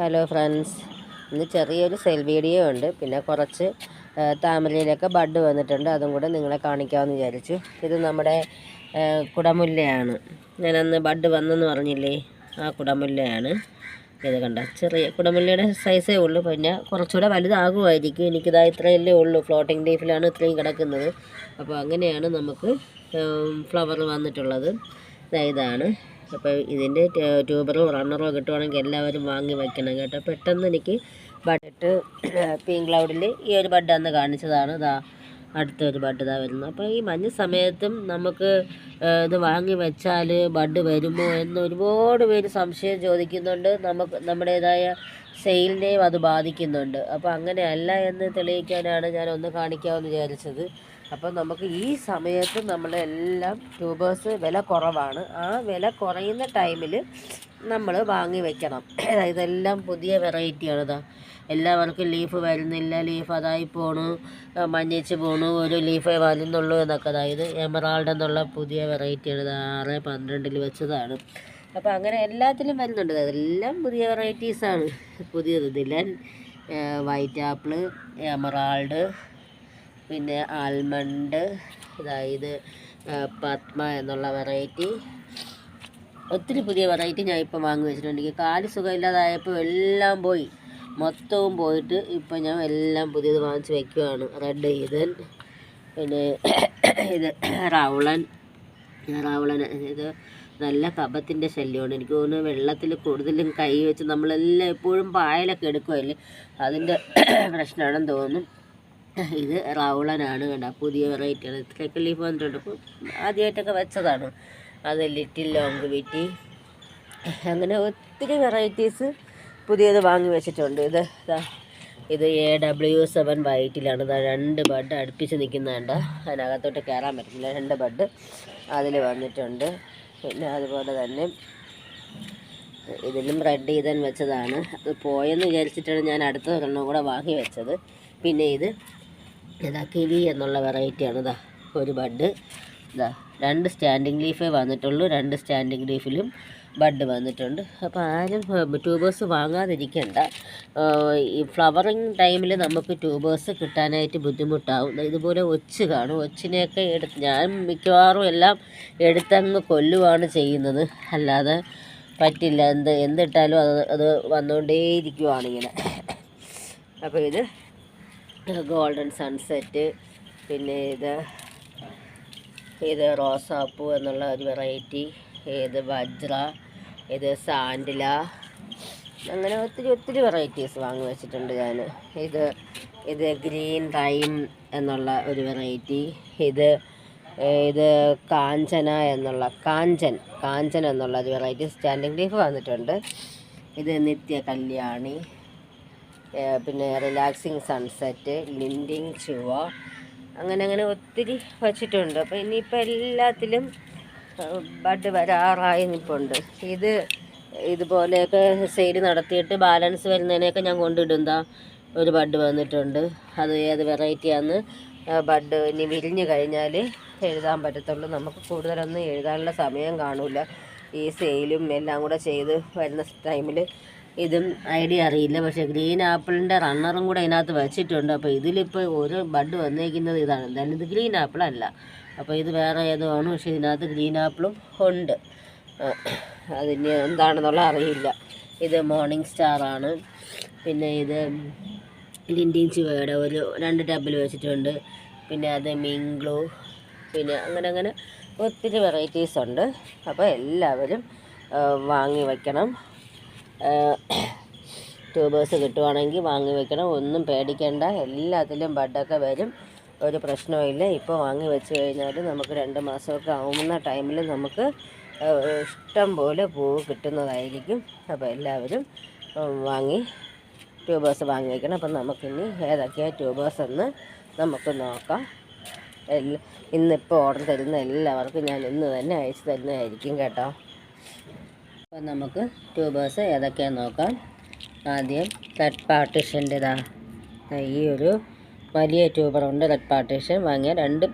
Hello friends ഇന്ന് ചെറിയൊരു cell video ഉണ്ട്. പിന്നെ കുറച്ച് താമരയിലൊക്കെ ബഡ് വന്നിട്ടുണ്ട്. അതും കൂടെ നിങ്ങളെ കാണിക്കാമെന്ന് വിചാരിച്ചു. ഇത് നമ്മുടെ കുടമുല്ലയാണ്. ഞാനന്ന് ബഡ് വന്നെന്ന് പറഞ്ഞില്ലേ? ആ കുടമുല്ലയാണ്. ഇത് കണ്ട ചെറിയ കുടമുല്ലയുടെ സൈസേ ഉള്ളൂ. പിന്നെ കുറച്ചുകൂടെ വലുതാകുമായിരിക്കും. എനിക്കിതാ ഇത്രയല്ലേ ഉള്ളൂ. ഫ്ലോട്ടിംഗ് ലീഫിലാണ് ഇത്രയും കിടക്കുന്നത്. അപ്പോൾ അങ്ങനെയാണ് നമുക്ക് ഫ്ലവർ വന്നിട്ടുള്ളത്. ഇതാണ്. അപ്പോൾ ഇതിന്റെ ട്യൂബറോ റണ്ണറോ കിട്ടുവാണെങ്കിൽ എല്ലാവരും വാങ്ങി വയ്ക്കണം കേട്ടോ. പെട്ടെന്ന് എനിക്ക് ബഡിട്ട് പിങ്ക് ക്ലൗഡിൽ ഈ ഒരു ബഡ് അന്ന് കാണിച്ചതാണ്. ഇതാ അടുത്തൊരു ബഡ് ഇതാ വരുന്നത്. അപ്പോൾ ഈ മഞ്ഞ സമയത്തും നമുക്ക് ഇത് വാങ്ങി വെച്ചാൽ ബഡ് വരുമോ എന്ന് ഒരുപാട് പേര് സംശയം ചോദിക്കുന്നുണ്ട്. നമുക്ക് നമ്മുടേതായ സെയിലിനെയും അത് ബാധിക്കുന്നുണ്ട്. അപ്പോൾ അങ്ങനെയല്ല എന്ന് തെളിയിക്കാനാണ് ഞാൻ ഒന്ന് കാണിക്കാമെന്ന് വിചാരിച്ചത്. അപ്പോൾ നമുക്ക് ഈ സമയത്ത് നമ്മളെല്ലാം ട്യൂബേഴ്സ് വില കുറവാണ്. ആ വില കുറയുന്ന ടൈമിൽ നമ്മൾ വാങ്ങി വെക്കണം. ഇതെല്ലാം പുതിയ വെറൈറ്റിയാണ് ഇതാ. എല്ലാവർക്കും ലീഫ് വരുന്നില്ല. ലീഫ് അതായി പോണു. മഞ്ഞിച്ച് പോണു. ഒരു ലീഫേ വരുന്നുള്ളൂ എന്നൊക്കെ അതായത് എമറാൾഡ് എന്നുള്ള പുതിയ വെറൈറ്റിയാണ് ഇത്. ആറ് പന്ത്രണ്ടിൽ വെച്ചതാണ്. അപ്പോൾ അങ്ങനെ എല്ലാത്തിലും വരുന്നുണ്ട്. അതെല്ലാം പുതിയ വെറൈറ്റീസാണ്. പുതിയത് ദിലൻ വൈറ്റ് ആപ്പിൾ എമറാൾഡ് പിന്നെ ആൽമണ്ട് അതായത് പത്മ എന്നുള്ള വെറൈറ്റി. ഒത്തിരി പുതിയ വെറൈറ്റി ഞാൻ ഇപ്പോൾ വാങ്ങി വെച്ചിട്ടുണ്ടെങ്കിൽ കാൽ സുഖമില്ലാതായപ്പോൾ എല്ലാം പോയി. മൊത്തവും പോയിട്ട് ഇപ്പം ഞാൻ എല്ലാം പുതിയത് വാങ്ങിച്ച് വെക്കുവാണ്. റെഡ് ഈതൻ പിന്നെ ഇത് റൗളൻ റൗളൻ ഇത് നല്ല കപത്തിന്റെ ശല്യമാണ്. എനിക്ക് തോന്നുന്നു വെള്ളത്തിൽ കൂടുതലും കൈ വെച്ച് നമ്മളെല്ലാം എപ്പോഴും പായലൊക്കെ എടുക്കുമല്ലേ അതിന്റെ പ്രശ്നമാണെന്ന് തോന്നുന്നു. ഇത് റൗളനാണ് കണ്ട? പുതിയ വെറൈറ്റിയാണ്. ഇത്രയൊക്കെ ലീഫ് വന്നിട്ടുണ്ട്. അപ്പോൾ ആദ്യമായിട്ടൊക്കെ വെച്ചതാണ്. അത് ലിറ്റിൽ ലോങ് വിറ്റി. അങ്ങനെ ഒത്തിരി വെറൈറ്റീസ് പുതിയത് വാങ്ങി വെച്ചിട്ടുണ്ട്. ഇത് ഇത് എ ഡബ്ല്യു സെവൻ വൈറ്റിലാണ്. ദാ രണ്ട് ബഡ് അടുപ്പിച്ച് നിൽക്കുന്നുണ്ട് അതിനകത്തോട്ട് കയറാൻ പറ്റില്ല രണ്ട് ബഡ് അതിൽ വന്നിട്ടുണ്ട്. പിന്നെ അതുപോലെ തന്നെ ഇതിലും റെഡ് ചെയ്താൻ വെച്ചതാണ്. അത് പോയെന്ന് വിചാരിച്ചിട്ടാണ് ഞാൻ അടുത്ത ഒരെണ്ണം കൂടെ വാങ്ങി വെച്ചത്. പിന്നെ ഇത് ഇതാ കിവി എന്നുള്ള വെറൈറ്റിയാണ് ഇതാ ഒരു ബഡ് ഇതാ രണ്ട് സ്റ്റാൻഡിങ് ലീഫേ വന്നിട്ടുള്ളൂ. രണ്ട് സ്റ്റാൻഡിങ് ലീഫിലും ബഡ് വന്നിട്ടുണ്ട്. അപ്പോൾ ആരും ട്യൂബേഴ്സ് വാങ്ങാതിരിക്കണ്ട. ഈ ഫ്ലവറിങ് ടൈമിൽ നമുക്ക് ട്യൂബേഴ്സ് കിട്ടാനായിട്ട് ബുദ്ധിമുട്ടാവും. ഇതുപോലെ ഒച്ച് കാണും. ഒച്ചിനെയൊക്കെ എടുത്ത് ഞാൻ മിക്കവാറും എല്ലാം എടുത്തങ്ങ് കൊല്ലുവാണ് ചെയ്യുന്നത്. അല്ലാതെ പറ്റില്ല. എന്ത് എന്തിട്ടാലും അത് അത് വന്നുകൊണ്ടേയിരിക്കുവാണിങ്ങനെ അപ്പോൾ ഇത് ഗോൾഡൻ സൺസെറ്റ് പിന്നെ ഇത് ഇത് റോസാപ്പൂ എന്നുള്ള ഒരു വെറൈറ്റി ഇത് വജ്ര ഇത് സാൻഡില അങ്ങനെ ഒത്തിരി ഒത്തിരി വെറൈറ്റീസ് വാങ്ങി വെച്ചിട്ടുണ്ട് ഞാൻ ഇത് ഇത് ഗ്രീൻ റൈം എന്നുള്ള ഒരു വെറൈറ്റി ഇത് ഇത് കാഞ്ചന എന്നുള്ള കാഞ്ചൻ കാഞ്ചൻ എന്നുള്ള ഒരു വെറൈറ്റി സ്റ്റാൻഡിങ് ലീഫ് വന്നിട്ടുണ്ട്. ഇത് നിത്യ കല്യാണി പിന്നെ റിലാക്സിങ് സൺസെറ്റ് ലിൻഡിങ് ചുവ അങ്ങനെ അങ്ങനെ ഒത്തിരി വച്ചിട്ടുണ്ട്. അപ്പോൾ ഇനിയിപ്പോൾ എല്ലാത്തിലും ബഡ് വരാറായി നിൽപ്പുണ്ട് ഇത് ഇതുപോലെയൊക്കെ സെയിൽ നടത്തിയിട്ട് ബാലൻസ് വരുന്നതിനെയൊക്കെ ഞാൻ കൊണ്ടിടുന്ന ഒരു ബഡ് വന്നിട്ടുണ്ട്. അത് ഏത് വെറൈറ്റിയാന്ന് ബഡ് ഇനി വിരിഞ്ഞ് കഴിഞ്ഞാൽ എഴുതാൻ പറ്റത്തുള്ളൂ. നമുക്ക് കൂടുതലൊന്നും എഴുതാനുള്ള സമയം കാണില്ല ഈ സെയിലും എല്ലാം കൂടെ ചെയ്ത് വരുന്ന ടൈമിൽ ഇതും ഐഡിയ അറിയില്ല. പക്ഷേ ഗ്രീൻ ആപ്പിളിന്റെ റണ്ണറും കൂടെ ഇതിനകത്ത് വെച്ചിട്ടുണ്ട്. അപ്പോൾ ഇതിലിപ്പോൾ ഒരു ബഡ് വന്നേക്കുന്നത് ഇതാണ്. എന്തായാലും ഇത് ഗ്രീൻ ആപ്പിൾ അല്ല. അപ്പോൾ ഇത് വേറെ ഏതോ ആണ്. പക്ഷേ ഇതിനകത്ത് ഗ്രീൻ ആപ്പിളും ഉണ്ട്. അതിന് എന്താണെന്നുള്ള അറിയില്ല. ഇത് മോർണിംഗ് സ്റ്റാർ ആണ്. പിന്നെ ഇത് ലിൻഡിൻ ചുവയുടെ ഒരു രണ്ട് ടബിൽ വെച്ചിട്ടുണ്ട്. പിന്നെ അത് മിങ്ക്ലു. പിന്നെ അങ്ങനെ അങ്ങനെ ഒത്തിരി വെറൈറ്റീസ് ഉണ്ട്. അപ്പോൾ എല്ലാവരും വാങ്ങി വയ്ക്കണം ട്യൂബേഴ്സ് കിട്ടുവാണെങ്കിൽ വാങ്ങി വെക്കണം. ഒന്നും പേടിക്കേണ്ട. എല്ലാത്തിലും ബഡൊക്കെ വരും. ഒരു പ്രശ്നവുമില്ല. ഇപ്പോൾ വാങ്ങി വെച്ച് കഴിഞ്ഞാൽ നമുക്ക് രണ്ട് മാസമൊക്കെ ആവുന്ന ടൈമിൽ നമുക്ക് ഇഷ്ടം പോലെ പൂവ് കിട്ടുന്നതായിരിക്കും. അപ്പോൾ എല്ലാവരും വാങ്ങി ട്യൂബേഴ്സ് വാങ്ങി വെക്കണം. അപ്പം നമുക്കിനി ഏതൊക്കെയാണ് ട്യൂബേഴ്സ് എന്ന് നമുക്ക് നോക്കാം. എല്ലാ ഇന്നിപ്പോൾ ഓർഡർ തരുന്ന എല്ലാവർക്കും ഞാൻ ഇന്ന് തന്നെ അയച്ചു തരുന്നതായിരിക്കും കേട്ടോ. അപ്പം നമുക്ക് ട്യൂബേഴ്സ് ഏതൊക്കെയാണെന്ന് നോക്കാം. ആദ്യം റെഡ് പാർട്ടീഷന്റെതാ ഈ ഒരു വലിയ ട്യൂബറുണ്ട് റെഡ് പാർട്ടീഷൻ വാങ്ങിയ രണ്ട്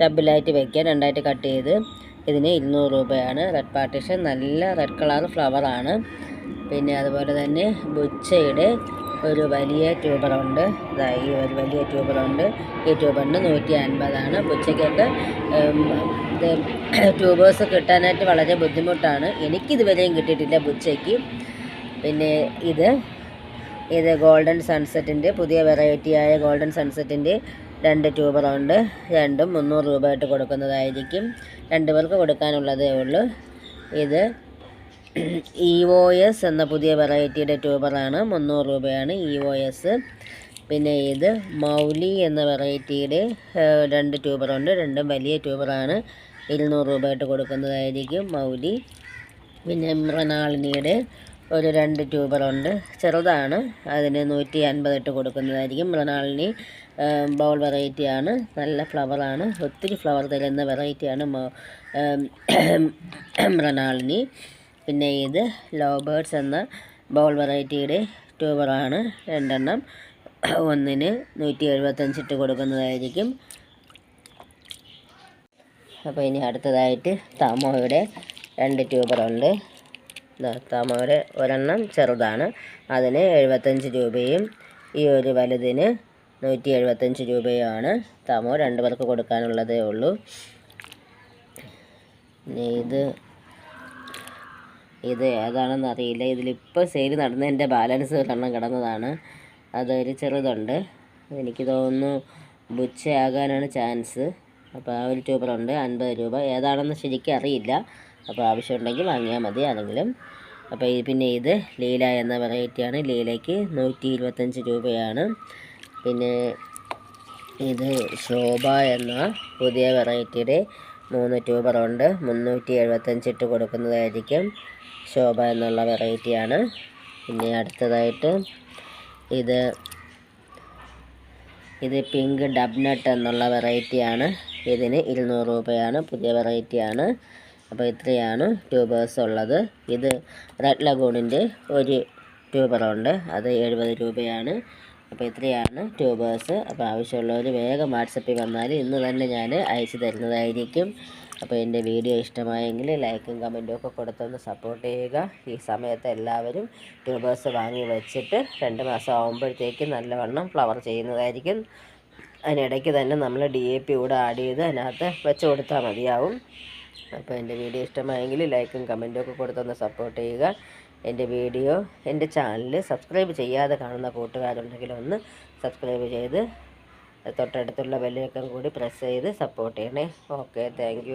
ടബിലായിട്ട് വെക്കുക രണ്ടായിട്ട് കട്ട് ചെയ്ത്. ഇതിന് ഇരുന്നൂറ് രൂപയാണ്. റെഡ് പാർട്ടീഷൻ നല്ല റെഡ് കളർ ഫ്ലവറാണ് പിന്നെ അതുപോലെ തന്നെ ബുച്ചയുടെ ഒരു വലിയ ട്യൂബറുണ്ട് ഈ ഒരു വലിയ ട്യൂബറുണ്ട് ഈ ട്യൂബറിന് നൂറ്റി അൻപതാണ് ഉച്ചയ്ക്കൊക്കെ ഇത് ട്യൂബേഴ്സ് കിട്ടാനായിട്ട് വളരെ ബുദ്ധിമുട്ടാണ്. എനിക്കിതുവരെയും കിട്ടിയിട്ടില്ല ബുച്ചയ്ക്ക് പിന്നെ ഇത് ഇത് ഗോൾഡൻ സൺസെറ്റിന്റെ പുതിയ വെറൈറ്റിയായ ഗോൾഡൻ സൺസെറ്റിന്റെ രണ്ട് ട്യൂബറുണ്ട്. രണ്ടും മുന്നൂറ് രൂപ ആയിട്ട് കൊടുക്കുന്നതായിരിക്കും. രണ്ട് പേർക്ക് കൊടുക്കാനുള്ളതേ ഉള്ളൂ. ഇത് ഇ ഒ എസ് എന്ന പുതിയ വെറൈറ്റിയുടെ ട്യൂബറാണ്. മുന്നൂറ് രൂപയാണ് ഇ ഒ എസ് പിന്നെ ഇത് മൗലി എന്ന വെറൈറ്റിയുടെ രണ്ട് ട്യൂബറുണ്ട്. രണ്ടും വലിയ ട്യൂബറാണ്. ഇരുന്നൂറ് രൂപ ആയിട്ട് കൊടുക്കുന്നതായിരിക്കും മൗലി. പിന്നെ മൃണാളിനിയുടെ ഒരു രണ്ട് ട്യൂബറുണ്ട്. ചെറുതാണ്. അതിന് നൂറ്റി അൻപതിട്ട് കൊടുക്കുന്നതായിരിക്കും മൃണാളിനി. ബൗൾ വെറൈറ്റിയാണ്. നല്ല ഫ്ലവറാണ്. ഒത്തിരി ഫ്ലവർ തരുന്ന വെറൈറ്റിയാണ് മൃണാളിനി. പിന്നെ ഇത് ലവ് ബേർഡ്സ് എന്ന ബൗൾ വെറൈറ്റിയുടെ ട്യൂബറാണ്. രണ്ടെണ്ണം ഒന്നിന് നൂറ്റി എഴുപത്തഞ്ചിട്ട് കൊടുക്കുന്നതായിരിക്കും. അപ്പോൾ ഇനി അടുത്തതായിട്ട് തമോയുടെ രണ്ട് ട്യൂബറുണ്ട്. തമോയുടെ ഒരെണ്ണം ചെറുതാണ്. അതിന് എഴുപത്തഞ്ച് രൂപയും ഈ ഒരു വലുതിന് നൂറ്റി എഴുപത്തഞ്ച് രൂപയുമാണ്. തമോ രണ്ട് പേർക്ക് കൊടുക്കാനുള്ളതേ ഉള്ളൂ. ഇത് ഇത് ഏതാണെന്ന് അറിയില്ല. ഇതിലിപ്പോൾ സെയിൽ നടന്നതിന്റെ ബാലൻസ് ഒരെണ്ണം കിടന്നതാണ്. അതൊരു ചെറുതുണ്ട്. എനിക്ക് തോന്നുന്നു ബുച്ചയാകാനാണ് ചാൻസ് അപ്പോൾ ആ ഒരു ട്യൂബറുണ്ട് അൻപത് രൂപ. ഏതാണെന്ന് ശരിക്കും അറിയില്ല. അപ്പോൾ ആവശ്യമുണ്ടെങ്കിൽ വാങ്ങിയാൽ മതി ആണെങ്കിലും. അപ്പോൾ പിന്നെ ഇത് ലീല എന്ന വെറൈറ്റിയാണ് ലീലയ്ക്ക് നൂറ്റി ഇരുപത്തഞ്ച് രൂപയാണ്. പിന്നെ ഇത് ശോഭ എന്ന പുതിയ വെറൈറ്റിയുടെ മൂന്ന് ട്യൂബർ ഉണ്ട് മുന്നൂറ്റി എഴുപത്തഞ്ച് ഇട്ട് കൊടുക്കുന്നതായിരിക്കും ശോഭ എന്നുള്ള വെറൈറ്റിയാണ്. പിന്നെ അടുത്തതായിട്ട് ഇത് ഇത് പിങ്ക് ഡബ്നട്ട് എന്നുള്ള വെറൈറ്റിയാണ്. ഇതിന് ഇരുന്നൂറ് രൂപയാണ് പുതിയ വെറൈറ്റിയാണ്. അപ്പോൾ ഇത്രയാണ് ട്യൂബേഴ്സ് ഉള്ളത്. ഇത് റെഡ് ലഗൂണിന്റെ ഒരു ട്യൂബറുണ്ട്. അത് എഴുപത് രൂപയാണ്. അപ്പോൾ ഇത്രയാണ് ട്യൂബേഴ്സ്. അപ്പോൾ ആവശ്യമുള്ളവർ വേഗം വാട്സപ്പിൽ വന്നാൽ ഇന്ന് തന്നെ ഞാൻ അയച്ചു തരുന്നതായിരിക്കും. അപ്പോൾ എന്റെ വീഡിയോ ഇഷ്ടമായെങ്കിൽ ലൈക്കും കമന്റും ഒക്കെ കൊടുത്തൊന്ന് സപ്പോർട്ട് ചെയ്യുക. ഈ സമയത്ത് എല്ലാവരും ട്യൂബേഴ്സ് വാങ്ങി വെച്ചിട്ട് രണ്ട് മാസം ആകുമ്പോഴത്തേക്ക് നല്ലവണ്ണം ഫ്ലവർ ചെയ്യുന്നതായിരിക്കും. അതിനിടയ്ക്ക് തന്നെ നമ്മൾ ഡി എ പി കൂടെ ആഡ് ചെയ്ത് അതിനകത്ത് വെച്ച് കൊടുത്താൽ മതിയാവും. അപ്പോൾ എന്റെ വീഡിയോ ഇഷ്ടമായെങ്കിൽ ലൈക്കും കമന്റും ഒക്കെ കൊടുത്തൊന്ന് സപ്പോർട്ട് ചെയ്യുക. എന്റെ വീഡിയോ എന്റെ ചാനൽ സബ്സ്ക്രൈബ് ചെയ്യാതെ കാണുന്ന കൂട്ടുകാരുണ്ടെങ്കിൽ ഒന്ന് സബ്സ്ക്രൈബ് ചെയ്ത് തൊട്ടടുത്തുള്ള ബെല്ലൈക്കൺ കൂടി പ്രസ് ചെയ്ത് സപ്പോർട്ട് ചെയ്യണേ. Okay thank